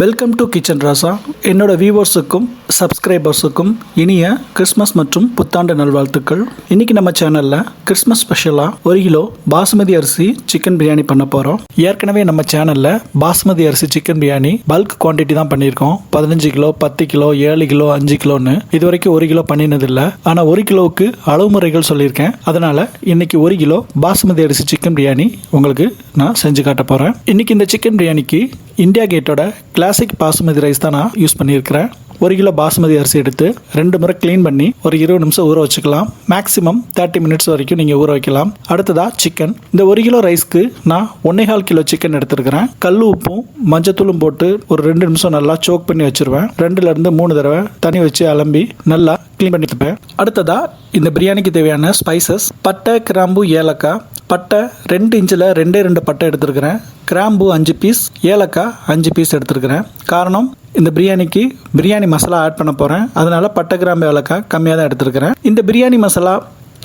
Welcome to kitchen ராசா என்னோட வியூவர்ஸுக்கும் சப்ஸ்கிரைபர்ஸுக்கும் இனிய Christmas மற்றும் புத்தாண்டு நல்வாழ்த்துக்கள். இன்னைக்கு நம்ம சேனலில் கிறிஸ்மஸ் ஸ்பெஷலாக ஒரு கிலோ பாஸ்மதி அரிசி சிக்கன் பிரியாணி பண்ண போகிறோம் ஏற்கனவே நம்ம சேனலில் பாஸ்மதி அரிசி சிக்கன் பிரியாணி பல்க் குவான்டிட்டி தான் பண்ணியிருக்கோம். பதினஞ்சு கிலோ பத்து கிலோ ஏழு கிலோ அஞ்சு கிலோன்னு. இது வரைக்கும் ஒரு கிலோ பண்ணினதில்லை. ஆனால் ஒரு கிலோவுக்கு அளவு முறைகள் சொல்லியிருக்கேன். அதனால் இன்னைக்கு ஒரு கிலோ பாஸ்மதி அரிசி சிக்கன் பிரியாணி உங்களுக்கு நான் செஞ்சு காட்ட போகிறேன் இன்னைக்கு இந்த சிக்கன் பிரியாணிக்கு இந்தியா கேட்டோட கிளாசிக் பாசுமதி ரைஸ் தான் நான் யூஸ் பண்ணியிருக்கிறேன். ஒரு கிலோ பாஸ்மதி அரிசி எடுத்து ரெண்டு முறை க்ளீன் பண்ணி ஒரு இருபது நிமிஷம் ஊற வச்சுக்கலாம். மேக்ஸிமம் தேர்ட்டி மினிட்ஸ் வரைக்கும் நீங்கள் ஊற வைக்கலாம். அடுத்ததா சிக்கன் இந்த ஒரு கிலோ ரைஸ்க்கு நான் ஒன்னேகால் கிலோ சிக்கன் எடுத்துருக்கிறேன். கல் உப்பும் மஞ்சத்தூளும் போட்டு ஒரு ரெண்டு நிமிஷம் நல்லா சோக் பண்ணி வச்சிருவேன். ரெண்டுலேருந்து மூணு தடவை தண்ணி வச்சு அலம்பி நல்லா க்ளீன் பண்ணி வைப்பேன் அடுத்ததா இந்த பிரியாணிக்கு தேவையான ஸ்பைசஸ் பட்டை கிராம்பு ஏலக்காய். பட்டை ரெண்டு இன்ச்சில் ரெண்டே ரெண்டு பட்டை எடுத்துருக்கிறேன். கிராம்பு அஞ்சு பீஸ் ஏலக்காய் அஞ்சு பீஸ் எடுத்துருக்கிறேன். காரணம் இந்த பிரியாணிக்கு பிரியாணி மசாலா ஆட் பண்ண போகிறேன் அதனால் பட்டை கிராம்பு ஏலக்காய் கம்மியாக தான் எடுத்துருக்கிறேன். இந்த பிரியாணி மசாலா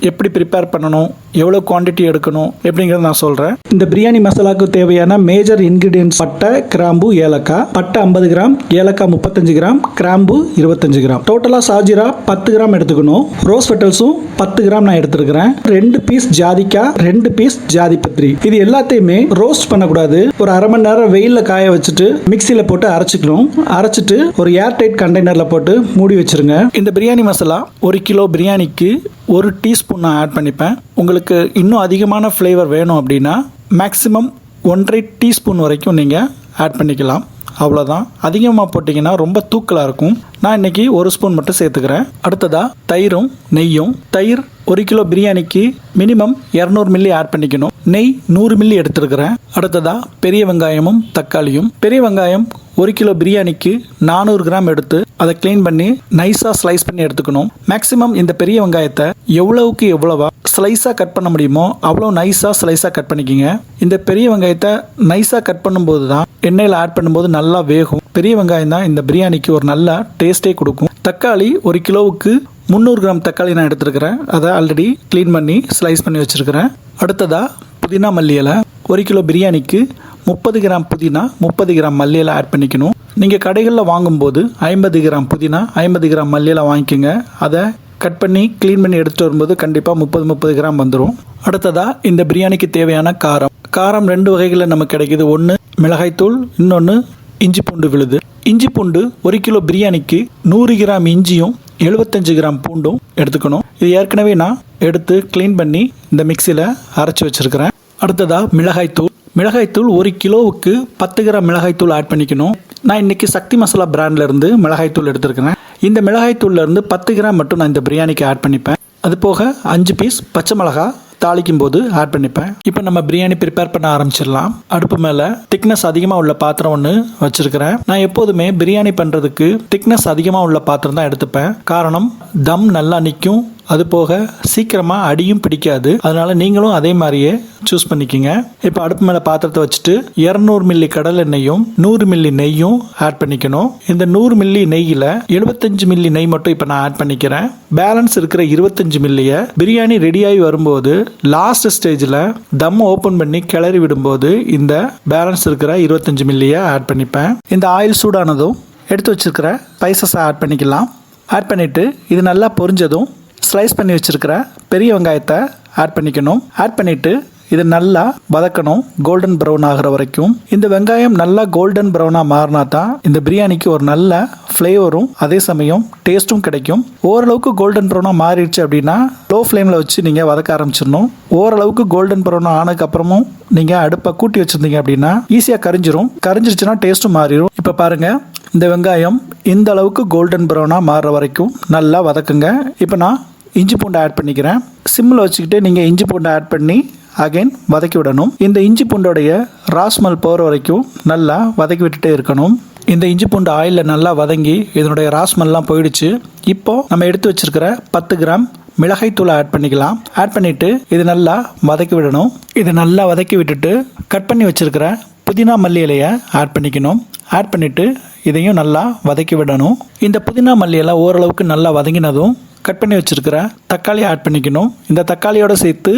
எப்படி ப்ரிப்பேர் பண்ணணும் எவ்வளோ குவாண்டிட்டி எடுக்கணும் எப்படிங்கிறத நான் சொல்கிறேன் இந்த பிரியாணி மசாலாவுக்கு தேவையான மேஜர் இன்கிரீடியன்ஸ் பட்டை கிராம்பு ஏலக்காய். பட்டை ஐம்பது கிராம் ஏலக்காய் முப்பத்தஞ்சு கிராம் கிராம்பு இருபத்தஞ்சு கிராம். டோட்டலாக சாஜிரா பத்து கிராம் எடுத்துக்கணும். ரோஸ் பெட்டல்ஸும் பத்து கிராம் நான் எடுத்துருக்கிறேன். ரெண்டு பீஸ் ஜாதிக்காய் ரெண்டு பீஸ் ஜாதி பத்திரி இது எல்லாத்தையுமே ரோஸ்ட் பண்ணக்கூடாது. ஒரு அரை மணி நேரம் வெயிலில் காய வச்சுட்டு மிக்சியில் போட்டு அரைச்சிக்கணும். அரைச்சிட்டு ஒரு ஏர் டைட் கண்டெய்னரில் போட்டு மூடி வச்சிருங்க. இந்த பிரியாணி மசாலா ஒரு கிலோ பிரியாணிக்கு ஒரு டீஸ்பூன் நான் ஆட் பண்ணிப்பேன். உங்களுக்கு இன்னும் அதிகமான ஃப்ளேவர் வேணும் அப்படின்னா மேக்ஸிமம் ஒன்றரை டீஸ்பூன் வரைக்கும் நீங்கள் ஆட் பண்ணிக்கலாம். அவ்வளோதான் அதிகமாக போட்டிங்கன்னா ரொம்ப தூக்கலாக இருக்கும். நான் இன்னைக்கு ஒரு ஸ்பூன் மட்டும் சேர்த்துக்கிறேன். அடுத்ததா தயிரும் நெய்யும். தயிர் ஒரு கிலோ பிரியாணிக்கு மினிமம் இரநூறு மில்லி ஆட் பண்ணிக்கணும். நெய் நூறு மில்லி எடுத்துருக்கிறேன். அடுத்ததா பெரிய வெங்காயமும் தக்காளியும். பெரிய வெங்காயம் ஒரு கிலோ பிரியாணிக்கு நானூறு கிராம் எடுத்து அதை க்ளீன் பண்ணி நைஸாக ஸ்லைஸ் பண்ணி எடுத்துக்கணும். மேக்ஸிமம் இந்த பெரிய வெங்காயத்தை எவ்வளவுக்கு எவ்வளவா ஸ்லைஸாக கட் பண்ண முடியுமோ அவ்வளோ நைஸாக ஸ்லைஸாக கட் பண்ணிக்கிங்க. இந்த பெரிய வெங்காயத்தை நைஸாக கட் பண்ணும்போது தான் எண்ணெயில் ஆட் பண்ணும்போது நல்லா வேகும். பெரிய வெங்காயம் தான் இந்த பிரியாணிக்கு ஒரு நல்ல டேஸ்ட் கொடுக்கும். தக்காளி ஒரு கிலோவுக்கு முந்நூறு கிராம் தக்காளி நான் எடுத்துருக்கிறேன். அதை ஆல்ரெடி க்ளீன் பண்ணி ஸ்லைஸ் பண்ணி வச்சுருக்கிறேன். அடுத்ததாக புதினா மல்லி இலை. ஒரு கிலோ பிரியாணிக்கு முப்பது கிராம் புதினா முப்பது கிராம் மல்லி இலை ஆட் பண்ணிக்கணும். நீங்கள் கடைகளில் வாங்கும்போது ஐம்பது கிராம் புதினா ஐம்பது கிராம் மல்லி இலை வாங்கிக்கோங்க. அதை கட் பண்ணி க்ளீன் பண்ணி எடுத்துகிட்டு வரும்போது கண்டிப்பாக முப்பது முப்பது கிராம் வந்துடும் அடுத்ததாக இந்த பிரியாணிக்கு தேவையான காரம். காரம் ரெண்டு வகைகளில் நமக்கு கிடைக்குது. ஒன்று மிளகாய்த்தூள் இன்னொன்று இஞ்சி பூண்டு விழுது. இஞ்சி பூண்டு ஒரு கிலோ பிரியாணிக்கு நூறு கிராம் இஞ்சியும் எழுபத்தஞ்சு கிராம் பூண்டும் எடுத்துக்கணும். இது ஏற்கனவே நான் எடுத்து க்ளீன் பண்ணி இந்த மிக்சியில் அரைச்சி வச்சுருக்கிறேன். அடுத்ததாக மிளகாய்த்தூள் மிளகாய்த்தூள் ஒரு கிலோவுக்கு பத்து கிராம் மிளகாய்த்தூள் ஆட் பண்ணிக்கணும். நான் இன்னைக்கு சக்தி மசாலா பிராண்ட்லேருந்து மிளகாய்த்தூள் எடுத்துருக்கிறேன். இந்த மிளகாய்த்தூள்லேருந்து பத்து கிராம் மட்டும் நான் இந்த பிரியாணிக்கு ஆட் பண்ணிப்பேன். அது போக அஞ்சு பீஸ் பச்சை மிளகா தாளிக்கும் போது ஆட் பண்ணிப்பேன். இப்போ நம்ம பிரியாணி ப்ரிப்பேர் பண்ண ஆரம்பிச்சிடலாம். அடுப்பு மேலே திக்னஸ் அதிகமாக உள்ள பாத்திரம் ஒன்று வச்சிருக்கிறேன். நான் எப்போதுமே பிரியாணி பண்ணுறதுக்கு திக்னஸ் அதிகமாக உள்ள பாத்திரம் தான் எடுத்துப்பேன். காரணம் தம் நல்லா நிற்கும் அது போக சீக்கிரமாக அடியும் பிடிக்காது. அதனால நீங்களும் அதே மாதிரியே சூஸ் பண்ணிக்கோங்க. இப்போ அடுப்பு மேலே பாத்திரத்தை வச்சுட்டு இரநூறு மில்லி கடல் எண்ணெயும் நூறு மில்லி நெய்யும் ஆட் பண்ணிக்கணும். இந்த நூறு மில்லி நெய்யில் எழுபத்தஞ்சு மில்லி நெய் மட்டும் இப்போ நான் ஆட் பண்ணிக்கிறேன். பேலன்ஸ் இருக்கிற இருபத்தஞ்சு மில்லியை பிரியாணி ரெடியாகி வரும்போது லாஸ்ட் ஸ்டேஜில் தம் ஓப்பன் பண்ணி கிளறி விடும்போது இந்த பேலன்ஸ் இருக்கிற இருபத்தஞ்சு மில்லியை ஆட் பண்ணிப்பேன். இந்த ஆயில் சூடானதும் எடுத்து வச்சிருக்கிற ஸ்பைசஸை ஆட் பண்ணிக்கலாம். ஆட் பண்ணிவிட்டு இது நல்லா பொரிஞ்சதும் ஸ்லைஸ் பண்ணி வச்சுருக்கிற பெரிய வெங்காயத்தை ஆட் பண்ணிக்கணும். ஆட் பண்ணிவிட்டு இது நல்லா வதக்கணும். கோல்டன் ப்ரௌன் ஆகிற வரைக்கும். இந்த வெங்காயம் நல்லா கோல்டன் ப்ரௌனாக மாறினா தான் இந்த பிரியாணிக்கு ஒரு நல்ல ஃப்ளேவரும் அதே சமயம் டேஸ்ட்டும் கிடைக்கும். ஓரளவுக்கு கோல்டன் ப்ரௌனாக மாறிடுச்சு அப்படின்னா லோ ஃப்ளேமில் வச்சு நீங்கள் வதக்க ஆரம்பிச்சிடணும். ஓரளவுக்கு கோல்டன் ப்ரௌன் ஆனதுக்கப்புறமும் நீங்கள் அடுப்பை கூட்டி வச்சுருந்தீங்க அப்படின்னா ஈஸியாக கரிஞ்சிரும். கரிஞ்சிருச்சுன்னா டேஸ்ட்டும் மாறிடும் இப்போ பாருங்கள் இந்த வெங்காயம் இந்த அளவுக்கு கோல்டன் ப்ரௌனாக மாறுற வரைக்கும் நல்லா வதக்குங்க. இப்போ நான் இஞ்சி பூண்டு ஆட் பண்ணிக்கிறேன். சிம்மில் வச்சுக்கிட்டு நீங்கள் இஞ்சி பூண்டு ஆட் பண்ணி அகைன் வதக்கி விடணும். இந்த இஞ்சி பூண்டோடைய ராஸ்மல் போகிற வரைக்கும் நல்லா வதக்கி விட்டுட்டே இருக்கணும். இந்த இஞ்சி பூண்டு ஆயிலில் நல்லா வதங்கி இதனுடைய ராஸ்மெல்லாம் போயிடுச்சு. இப்போது நம்ம எடுத்து வச்சிருக்கிற பத்து கிராம் மிளகாய்த்தூளை ஆட் பண்ணிக்கலாம். ஆட் பண்ணிவிட்டு இது நல்லா வதக்கி விடணும். இது நல்லா வதக்கி விட்டுட்டு கட் பண்ணி வச்சுருக்கிற புதினா மல்லி இலையை ஆட் பண்ணிக்கணும். ஆட் பண்ணிவிட்டு இதையும் நல்லா வதக்கி விடணும். இந்த புதினா மல்லி இலை ஓரளவுக்கு நல்லா வதங்கினதும் கட் பண்ணி வச்சிருக்கிற தக்காளி ஆட் பண்ணிக்கணும். இந்த தக்காளியோட சேர்த்து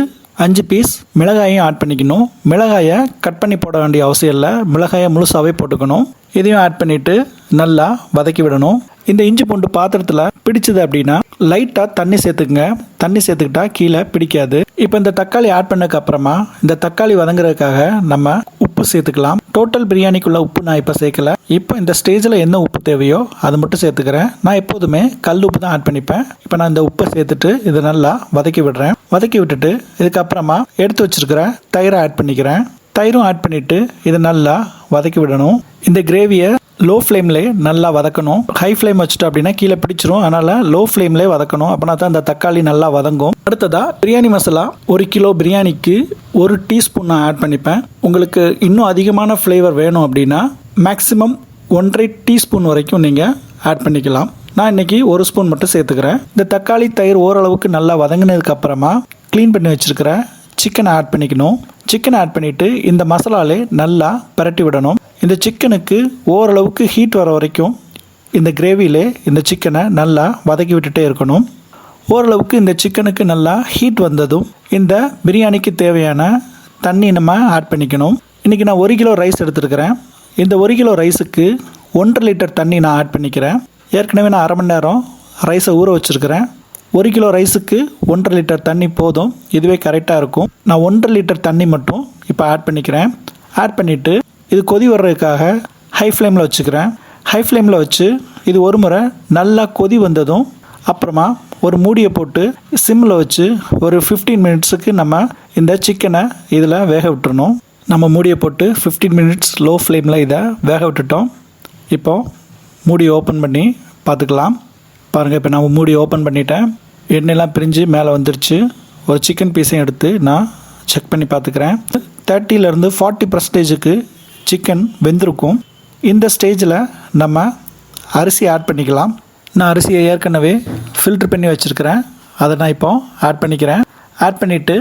அஞ்சு பீஸ் மிளகாயும் ஆட் பண்ணிக்கணும். மிளகாயை கட் பண்ணி போட வேண்டிய அவசியம் இல்லை. மிளகாயை முழுசாகவே போட்டுக்கணும். இதையும் ஆட் பண்ணிவிட்டு நல்லா வதக்கி விடணும். இந்த இஞ்சி பூண்டு பாத்திரத்தில் பிடிச்சது அப்படின்னா லைட்டாக தண்ணி சேர்த்துக்குங்க. தண்ணி சேர்த்துக்கிட்டா கீழே பிடிக்காது. இப்போ இந்த தக்காளி ஆட் பண்ணதுக்கு அப்புறமா இந்த தக்காளி வதங்குறதுக்காக நம்ம உப்பு சேர்த்துக்கலாம். டோட்டல் பிரியாணிக்குள்ள உப்பு நான் இப்போ சேர்க்கல. இப்போ இந்த ஸ்டேஜில் என்ன உப்பு தேவையோ அது மட்டும் சேர்த்துக்கிறேன். நான் எப்போதுமே கல் உப்பு தான் ஆட் பண்ணிப்பேன். இப்போ நான் இந்த உப்பை சேர்த்துட்டு இதை நல்லா வதக்கி விடுறேன். வதக்கி விட்டுட்டு இதுக்கப்புறமா எடுத்து வச்சிருக்கிற தயிரை ஆட் பண்ணிக்கிறேன். தயிரும் ஆட் பண்ணிவிட்டு இதை நல்லா வதக்கி விடணும். இந்த கிரேவியை லோ ஃப்ளேம்லே நல்லா வதக்கணும். ஹை ஃப்ளேம் வச்சுட்டு அப்படின்னா கீழே பிடிச்சிரும். அதனால் லோ ஃப்ளேம்லே வதக்கணும். அப்படின்னா தான் அந்த தக்காளி நல்லா வதங்கும். அடுத்ததாக பிரியாணி மசாலா. ஒரு கிலோ பிரியாணிக்கு ஒரு டீஸ்பூன் நான் ஆட் பண்ணிப்பேன். உங்களுக்கு இன்னும் அதிகமான ஃப்ளேவர் வேணும் அப்படின்னா மேக்ஸிமம் ஒன்றரை டீஸ்பூன் வரைக்கும் நீங்கள் ஆட் பண்ணிக்கலாம். நான் இன்னைக்கு ஒரு ஸ்பூன் மட்டும் சேர்த்துக்கிறேன். இந்த தக்காளி தயிர் ஓரளவுக்கு நல்லா வதங்கினதுக்கு அப்புறமா க்ளீன் பண்ணி வச்சிருக்கிற சிக்கனை ஆட் பண்ணிக்கணும். சிக்கனை ஆட் பண்ணிவிட்டு இந்த மசாலாலே நல்லா பரட்டி விடணும். இந்த சிக்கனுக்கு ஓரளவுக்கு ஹீட் வர வரைக்கும் இந்த கிரேவியிலே இந்த சிக்கனை நல்லா வதக்கி விட்டுட்டே இருக்கணும். ஓரளவுக்கு இந்த சிக்கனுக்கு நல்லா ஹீட் வந்ததும் இந்த பிரியாணிக்கு தேவையான தண்ணி நம்ம ஆட் பண்ணிக்கணும். இன்றைக்கி நான் ஒரு கிலோ ரைஸ் எடுத்துருக்கிறேன். இந்த ஒரு கிலோ ரைஸுக்கு ஒன்றரை லிட்டர் தண்ணி நான் ஆட் பண்ணிக்கிறேன். ஏற்கனவே நான் அரை மணி நேரம் ரைஸை ஊற வச்சுருக்கிறேன். ஒரு கிலோ ரைஸுக்கு ஒன்றரை லிட்டர் தண்ணி போதும். இதுவே கரெக்டாக இருக்கும். நான் ஒன்றரை லிட்டர் தண்ணி மட்டும் இப்போ ஆட் பண்ணிக்கிறேன். ஆட் பண்ணிவிட்டு இது கொதி வர்றதுக்காக ஹை ஃப்ளேமில் வச்சுக்கிறேன். ஹை ஃப்ளேமில் வச்சு இது ஒரு முறை நல்லா கொதி வந்ததும் அப்புறமா ஒரு மூடியை போட்டு சிம்மில் வச்சு ஒரு ஃபிஃப்டீன் மினிட்ஸுக்கு நம்ம இந்த சிக்கனை இதில் வேக விட்டுறணும். நம்ம மூடியை போட்டு ஃபிஃப்டீன் மினிட்ஸ் லோ ஃப்ளேமில் இதை வேக விட்டுட்டோம். இப்போ மூடியை ஓப்பன் பண்ணி பார்த்துக்கலாம். பாருங்கள் இப்போ நான் மூடி ஓப்பன் பண்ணிட்டேன். எண்ணெயெல்லாம் பிரிஞ்சு மேலே வந்துருச்சு. ஒரு சிக்கன் பீஸையும் எடுத்து நான் செக் பண்ணி பார்த்துக்கிறேன். தேர்ட்டிலேருந்து ஃபார்ட்டி பர்சன்டேஜுக்கு சிக்கன் வெந்திருக்கும். இந்த ஸ்டேஜில் நம்ம அரிசி ஆட் பண்ணிக்கலாம். நான் அரிசியை ஏற்கனவே ஃபில்ட்ரு பண்ணி வச்சுருக்கிறேன். அதை நான் இப்போ ஆட் பண்ணிக்கிறேன். ஆட் பண்ணிவிட்டு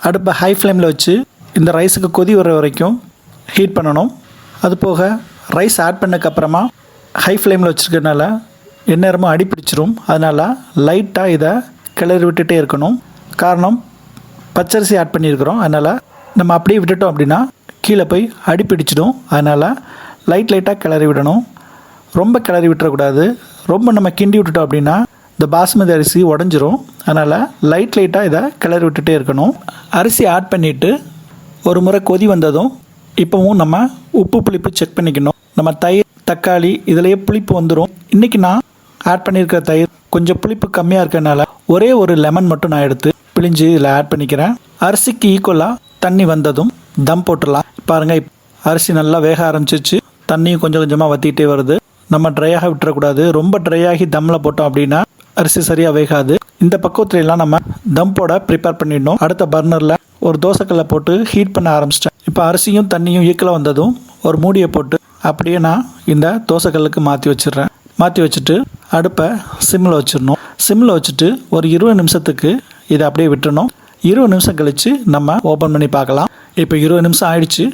அடுப்பை ஹை ஃப்ளேமில் வச்சு இந்த ரைஸுக்கு கொதி வர வரைக்கும் ஹீட் பண்ணணும். அது போக ரைஸ் ஆட் பண்ணதுக்கப்புறமா ஹை ஃப்ளேமில் வச்சுருக்கனால எந்நேரமும் அடி பிடிச்சிரும் அதனால் லைட்டாக இதை கிளறி விட்டுட்டே இருக்கணும். காரணம் பச்சரிசி ஆட் பண்ணியிருக்கிறோம். அதனால் நம்ம அப்படியே விட்டுட்டோம் அப்படின்னா கீழே போய் அடி பிடிச்சிடும் அதனால் லைட் லைட்டாக கிளறி விடணும். ரொம்ப கிளறி விட்டுறக்கூடாது. ரொம்ப நம்ம கிண்டி விட்டுட்டோம் அப்படின்னா இந்த பாஸ்மதி அரிசி உடஞ்சிரும். அதனால் லைட் லைட்டாக இதை கிளறி விட்டுட்டே இருக்கணும். அரிசி ஆட் பண்ணிவிட்டு ஒரு முறை கொதி வந்ததும் இப்போவும் நம்ம உப்பு புளிப்பு செக் பண்ணிக்கணும். நம்ம தயிர் தக்காளி இதுலேயே புளிப்பு வந்துடும் இன்றைக்கி நான் ஆட் பண்ணியிருக்கிற தயிர் கொஞ்சம் புளிப்பு கம்மியாக இருக்கிறனால ஒரே ஒரு லெமன் மட்டும் நான் எடுத்து பிழிஞ்சு இதில் ஆட் பண்ணிக்கிறேன். அரிசிக்கு ஈக்குவலாக தண்ணி வந்ததும் தம் போட்டுடலாம். பாருங்கள் அரிசி நல்லா வேக ஆரம்பிச்சிச்சு தண்ணியும் கொஞ்சம் கொஞ்சமாக வற்றிக்கிட்டே வருது. நம்ம ட்ரையாக விட்டுறக்கூடாது. ரொம்ப ட்ரை ஆகி தம்மில் போட்டோம் அப்படின்னா அரிசி சரியாக வேகாது. இந்த பக்குவத்துல எல்லாம் நம்ம தம் போட ப்ரிப்பேர் பண்ணிடணும். அடுத்த பர்னரில் ஒரு தோசைக்கல்லை போட்டு ஹீட் பண்ண ஆரம்பிச்சிட்டேன். இப்போ அரிசியும் தண்ணியும் ஈக்குவலாக வந்ததும் ஒரு மூடியை போட்டு அப்படியே நான் இந்த தோசைக்கல்லுக்கு மாற்றி வச்சிடுறேன். மாற்றி வச்சுட்டு அடுப்பை சிம்மில் வச்சிடணும். சிம்மில் வச்சுட்டு ஒரு இருபது நிமிஷத்துக்கு இதை அப்படியே விட்டுறணும் இருபது நிமிஷம் கழித்து நம்ம ஓப்பன் பண்ணி பார்க்கலாம். இப்போ இருபது நிமிஷம் ஆயிடுச்சு.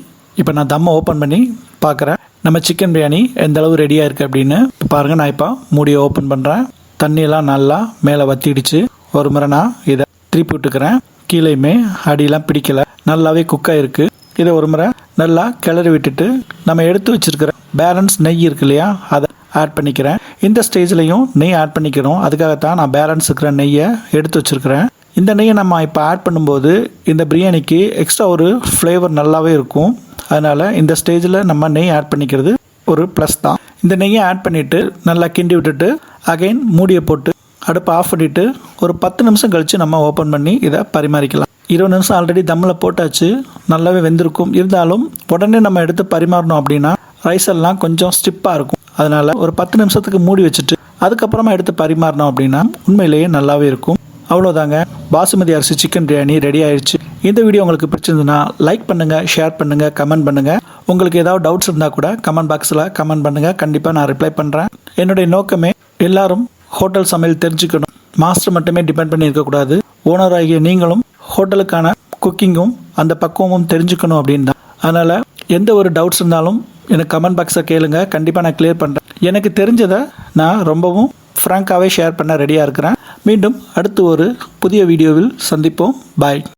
இப்போ நான் தம்மை ஓப்பன் பண்ணி பார்க்குறேன். நம்ம சிக்கன் பிரியாணி எந்த அளவு ரெடியாக இருக்குது அப்படின்னு. இப்போ பாருங்கள் நான் இப்போ மூடியை ஓப்பன் பண்ணுறேன் தண்ணியெல்லாம் நல்லா மேலே வத்திடுச்சு. ஒரு முறை நான் இதை திருப்பி விட்டுக்கிறேன். கீழேயுமே அடியெல்லாம் பிடிக்கல. நல்லாவே குக் ஆகிருக்கு இதை ஒரு முறை நல்லா கிளறி விட்டுட்டு நம்ம எடுத்து வச்சுருக்கிற பேலன்ஸ் நெய் இருக்கு இல்லையா? அதை ஆட் பண்ணிக்கிறேன். இந்த ஸ்டேஜ்லையும் நெய் ஆட் பண்ணிக்கிறோம். அதுக்காகத்தான் நான் பேலன்ஸ் இருக்கிற நெய்யை எடுத்து வச்சுருக்கிறேன். இந்த நெய்யை நம்ம இப்போ ஆட் பண்ணும்போது இந்த பிரியாணிக்கு எக்ஸ்ட்ரா ஒரு ஃப்ளேவர் நல்லாவே இருக்கும். அதனால் இந்த ஸ்டேஜில் நம்ம நெய் ஆட் பண்ணிக்கிறது ஒரு ப்ளஸ் தான். இந்த நெய்யை ஆட் பண்ணிவிட்டு நல்லா கிண்டி விட்டுட்டு அகைன் மூடியை போட்டு அடுப்பை ஆஃப் பண்ணிவிட்டு ஒரு பத்து நிமிஷம் கழித்து நம்ம ஓப்பன் பண்ணி இதை பரிமாறிக்கலாம். இருபது நிமிஷம் ஆல்ரெடி தம்மில் போட்டாச்சு. நல்லாவே வெந்திருக்கும். இருந்தாலும் உடனே நம்ம எடுத்து பரிமாறணும் அப்படின்னா ரைஸ் எல்லாம் கொஞ்சம் ஸ்டிப்பாக இருக்கும். அதனால் ஒரு பத்து நிமிஷத்துக்கு மூடி வச்சுட்டு அதுக்கப்புறமா எடுத்து பரிமாறினோம் அப்படின்னா உண்மையிலேயே நல்லாவே இருக்கும். அவ்வளோதாங்க பாசுமதி அரிசி சிக்கன் பிரியாணி ரெடி ஆயிடுச்சு இந்த வீடியோ உங்களுக்கு பிடிச்சிருந்ததுன்னா லைக் பண்ணுங்கள் ஷேர் பண்ணுங்கள் கமெண்ட் பண்ணுங்கள் உங்களுக்கு ஏதாவது டவுட்ஸ் இருந்தால் கூட கமெண்ட் பாக்ஸில் கமெண்ட் பண்ணுங்கள் கண்டிப்பாக நான் ரிப்ளை பண்ணுறேன் என்னுடைய நோக்கமே எல்லாரும் ஹோட்டல் சமையல் தெரிஞ்சுக்கணும். மாஸ்டர் மட்டுமே டிபெண்ட் பண்ணி இருக்கக்கூடாது ஓனர் ஆகிய நீங்களும் ஹோட்டலுக்கான குக்கிங்கும் அந்த பக்குவமும் தெரிஞ்சுக்கணும் அப்படின்னு. தான் அதனால் எந்த ஒரு டவுட்ஸ் இருந்தாலும் எனக்கு கமெண்ட் பாக்ஸை கேளுங்க. கண்டிப்பாக நான் கிளியர் பண்ணுறேன் எனக்கு தெரிஞ்சதை நான் ரொம்பவும் ஃப்ராங்காகவே ஷேர் பண்ண ரெடியாக இருக்கிறேன். மீண்டும் அடுத்து ஒரு புதிய வீடியோவில் சந்திப்போம். பாய்